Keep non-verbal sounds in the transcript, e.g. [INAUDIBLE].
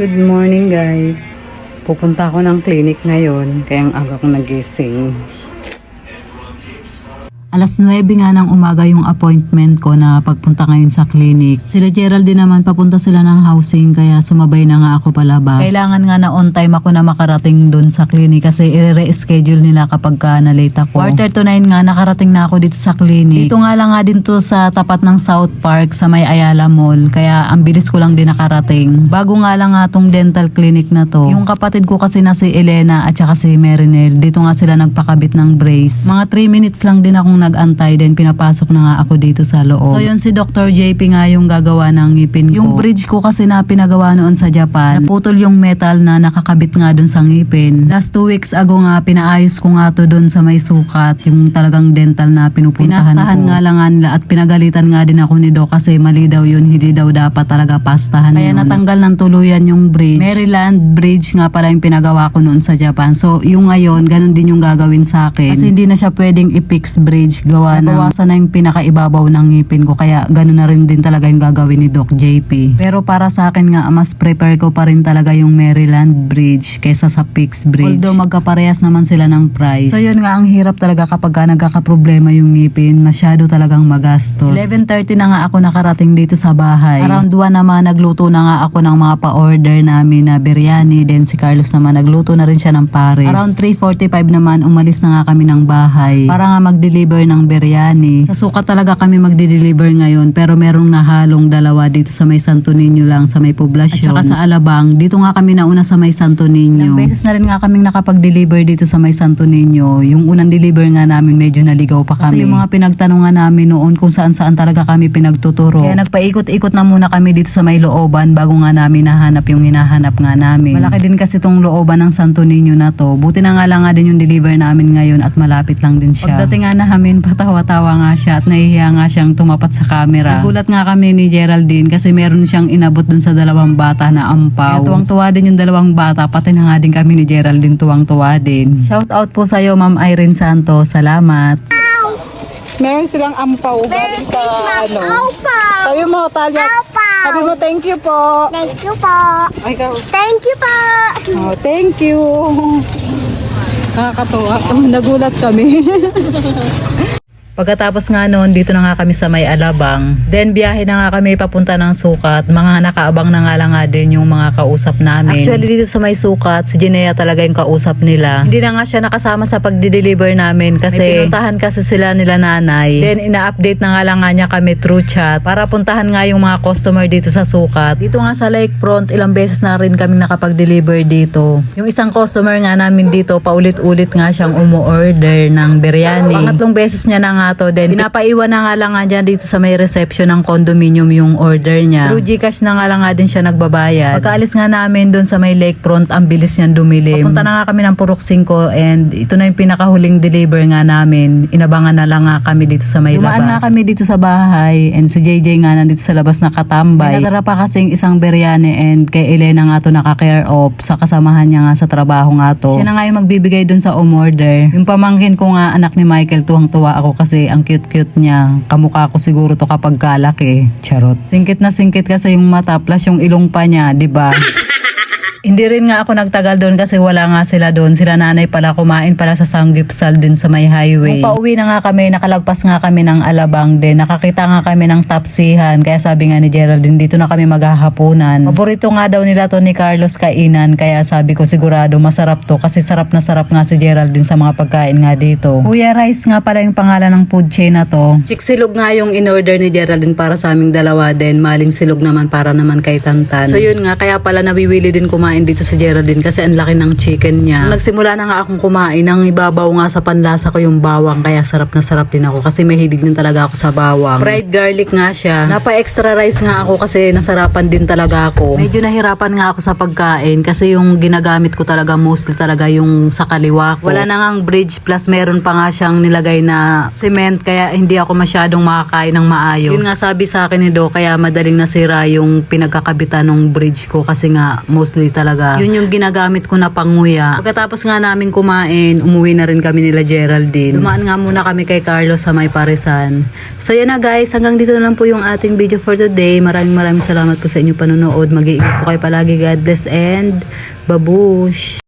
Good morning guys. Pupunta ako ng clinic ngayon kaya ang aga kong nagising. Alas 9 nga ng umaga yung appointment ko na pagpunta ngayon sa clinic. Sila Geraldine naman papunta sila ng housing kaya sumabay na nga ako palabas. Kailangan nga na on time ako na makarating dun sa clinic kasi i-reschedule nila kapag ka na-late ako. Quarter to 9 nga nakarating na ako dito sa clinic. Dito nga lang nga din to sa tapat ng South Park sa may Ayala Mall kaya ang bilis ko lang din nakarating. Bago nga lang nga tong dental clinic na to. Yung kapatid ko kasi na si Elena at saka si Merinel, dito nga sila nagpakabit ng brace. Mga 3 minutes lang din akong nag-antay then pinapasok na nga ako dito sa loob. So yun si Dr. JP nga yung gagawa ng ngipin ko. Yung bridge ko kasi na pinagawa noon sa Japan, naputol yung metal na nakakabit nga dun sa ngipin. Last 2 weeks ago nga pinaayos ko nga to dun sa may sukat, yung talagang dental na pinupuntahan Pinastahan nga lang nga nila at pinagalitan nga din ako ni Doc kasi mali daw yun, hindi daw dapat talaga pastahan Kaya yun. natanggal ng tuluyan yung bridge. Maryland Bridge nga pala yung pinagawa ko noon sa Japan. So yung ngayon, ganun din yung gagawin sa akin. Kasi hindi na siya pwedeng i-fix bridge gawa na bawasan na yung pinakaibabaw ng ngipin ko. Kaya ganun na rin din talaga yung gagawin ni Doc JP. Pero para sa akin nga, mas prepare ko pa rin talaga yung Maryland Bridge kaysa sa Fix Bridge. Although magkaparehas naman sila ng price. So yun nga, ang hirap talaga kapag ka nagkakaproblema yung ngipin. Masyado talagang magastos. 11.30 na nga ako nakarating dito sa bahay. Around 1 naman, nagluto na nga ako ng mga pa-order namin na biryani. Then si Carlos naman, nagluto na rin siya ng pares. Around 3.45 naman, umalis na nga kami ng bahay. Para nga mag-deliver ng biryani. Sa sukat talaga kami magde-deliver ngayon. Pero merong nahalong dalawa dito sa may Santo Niño lang, sa may poblasyon. At saka sa Alabang. Dito nga kami nauna sa may Santo Niño. Ilang beses na rin nga kaming nakapag-deliver dito sa may Santo Niño. Yung unang deliver nga namin, medyo naligaw pa kami. Kasi yung mga pinagtanungan namin noon kung saan-saan talaga kami pinagtuturo. Kaya nagpaikot-ikot na muna kami dito sa may looban bago nga namin nahanap yung hinahanap nga namin. Malaki din kasi tong looban ng Santo Niño na to. Buti na nga lang nga din yung deliver namin ngayon at malapit lang din siya. Pagdating nga namin, patawa-tawa nga siya at nahihiya nga siyang tumapat sa camera. Nagulat nga kami ni Geraldine kasi meron siyang inabot dun sa dalawang bata na ampaw. Kaya tuwang-tuwa din yung dalawang bata, pati na nga din kami ni Geraldine tuwang-tuwa din. Shout out po sa'yo, Ma'am Irene Santos. Salamat. Meron silang ampaw galing sa ano. Opo! Sabi mo, Talia. Opo! Sabi mo, thank you po. Thank you po! Ay, ikaw. Thank you po! Oh, thank you. Nakakatuwa. Nagulat kami. [LAUGHS] Pagkatapos nga noon, dito na nga kami sa may Alabang. Then biyahe na nga kami papunta ng sukat. Mga nakaabang na nga lang nga din yung mga kausap namin. Actually dito sa may sukat, si Jinea talaga yung kausap nila. Hindi na nga siya nakasama sa pagdi-deliver namin kasi may pinuntahan kasi sila nila nanay. Then ina-update na nga lang nga niya kami through chat para puntahan nga yung mga customer dito sa sukat. Dito nga sa Lakefront, ilang beses na rin kami nakapag-deliver dito. Yung isang customer nga namin dito, paulit-ulit nga siyang umu-order ng biryani. Pangatlong beses niya na nga to. Then, pinapaiwan na nga lang nga dyan dito sa may reception ng condominium yung order niya. Through Gcash na nga lang nga din siya nagbabayad. Pagkaalis nga namin doon sa may lakefront, ang bilis niyan dumilim. Papunta na nga kami ng Purok 5 and ito na yung pinakahuling deliver nga namin. Inabangan na lang nga kami dito sa may Dumaan labas. nga kami dito sa bahay and si JJ nga nandito sa labas nakatambay. Pinadara pa kasing isang biryani and kay Elena nga to naka-care off sa kasamahan niya nga sa trabaho nga to. Siya na nga yung magbibigay doon sa umorder. Yung pamangkin ko nga anak ni Michael tuwang-tuwa ako kasi ang cute-cute niya. Kamukha ko siguro to kapag kalaki. Charot. Singkit na singkit kasi yung mata plus yung ilong pa niya, 'di ba? [LAUGHS] Hindi rin nga ako nagtagal doon kasi wala nga sila doon. Sila nanay pala kumain pala sa Sanggipsal din sa may highway. Nung pauwi na nga kami, nakalagpas nga kami ng Alabang din. Nakakita nga kami ng tapsihan. Kaya sabi nga ni Geraldine, dito na kami maghahaponan. Paborito nga daw nila to ni Carlos kainan. Kaya sabi ko sigurado masarap to kasi sarap na sarap nga si Geraldine sa mga pagkain nga dito. Kuya Rice nga pala yung pangalan ng food chain na to. Chiksilog nga yung in-order ni Geraldine para sa aming dalawa din. Maling silog naman para naman kay Tantan. So yun nga, kaya pala nawiwili din kumain dito sa Geraldine kasi ang laki ng chicken niya. Nagsimula na nga akong kumain, ang ibabaw nga sa panlasa ko yung bawang kaya sarap na sarap din ako kasi mahilig din talaga ako sa bawang. Fried garlic nga siya. Napa extra rice nga ako kasi nasarapan din talaga ako. Medyo nahirapan nga ako sa pagkain kasi yung ginagamit ko talaga mostly talaga yung sa kaliwa ko. Wala na ngang bridge plus meron pa nga siyang nilagay na cement kaya hindi ako masyadong makakain ng maayos. Yun nga sabi sa akin ni Do kaya madaling nasira yung pinagkakabitan ng bridge ko kasi nga mostly talaga. Yun yung ginagamit ko na panguya. Pagkatapos nga namin kumain, umuwi na rin kami nila Geraldine. Dumaan nga muna kami kay Carlos sa may parisan. So yan na guys, hanggang dito na lang po yung ating video for today. Maraming maraming salamat po sa inyong panonood. Mag-iingat po kayo palagi. God bless and babush!